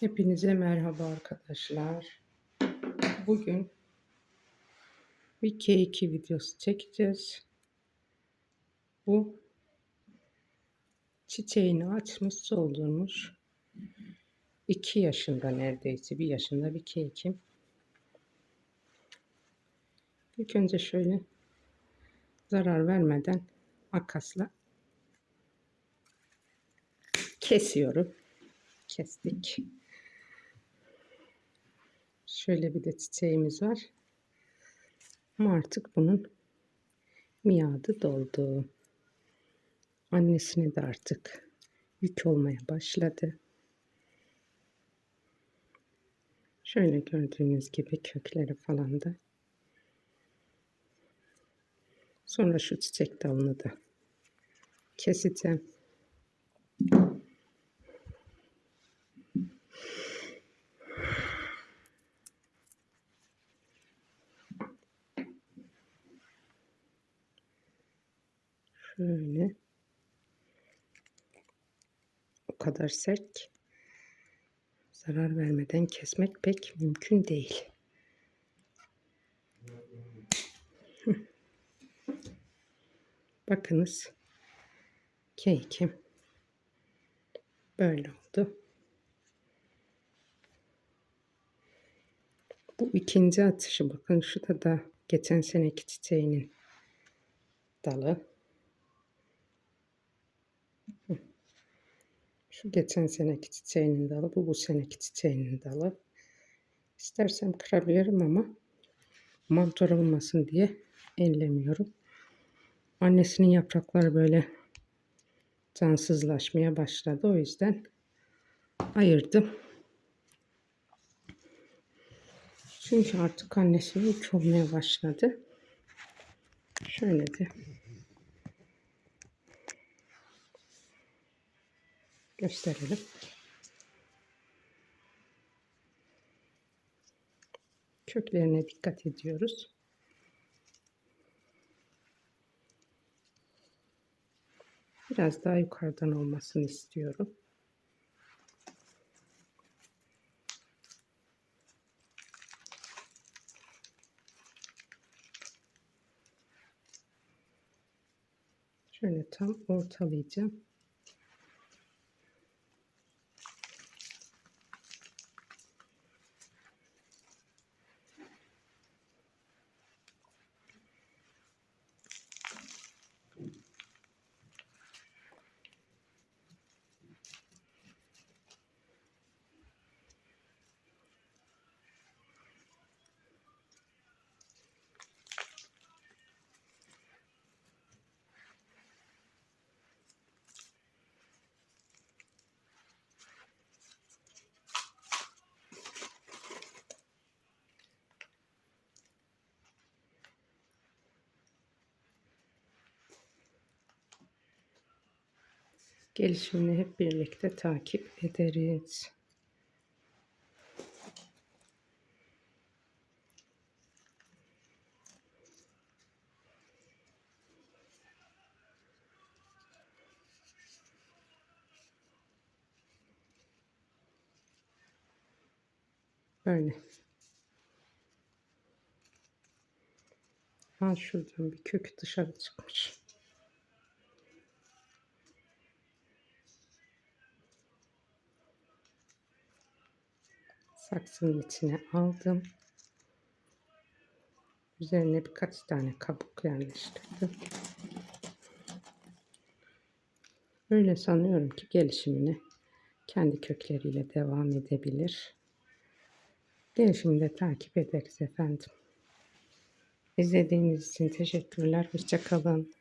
Hepinize merhaba arkadaşlar. Bugün bir K2 videosu çekeceğiz. Bu çiçeğini açmış soldurmuş. 2 yaşında neredeyse bir yaşında bir kekim. İlk önce şöyle zarar vermeden makasla kesiyorum. Kestik. Şöyle bir de çiçeğimiz var. Ama artık bunun miadı doldu. Annesine de artık yük olmaya başladı. Şöyle gördüğünüz gibi kökleri falan da. Sonra şu çiçek dalını da keseceğim. Şöyle. O kadar sert ki zarar vermeden kesmek pek mümkün değil. Bakınız. Kekim böyle oldu. Bu ikinci atışı bakın şurada da geçen seneki çiçeğinin dalı. Şu geçen seneki çiçeğinin dalı, bu bu seneki çiçeğinin dalı. İstersem kırabilirim ama mantar olmasın diye ellemiyorum. Annesinin yaprakları böyle cansızlaşmaya başladı. O yüzden ayırdım. Çünkü artık annesi yük olmaya başladı. Şöyle de gösterelim. Köklerine dikkat ediyoruz. Biraz daha yukarıdan olmasını istiyorum. Şöyle tam ortalayacağım. Gelişimini hep birlikte takip ederiz. Böyle. Ha şuradan bir kök dışarı çıkmış. Saksının içine aldım. Üzerine birkaç tane kabuk yerleştirdim. Öyle sanıyorum ki gelişimini kendi kökleriyle devam edebilir. Gelişimini de takip ederiz efendim. İzlediğiniz için teşekkürler. Hoşçakalın.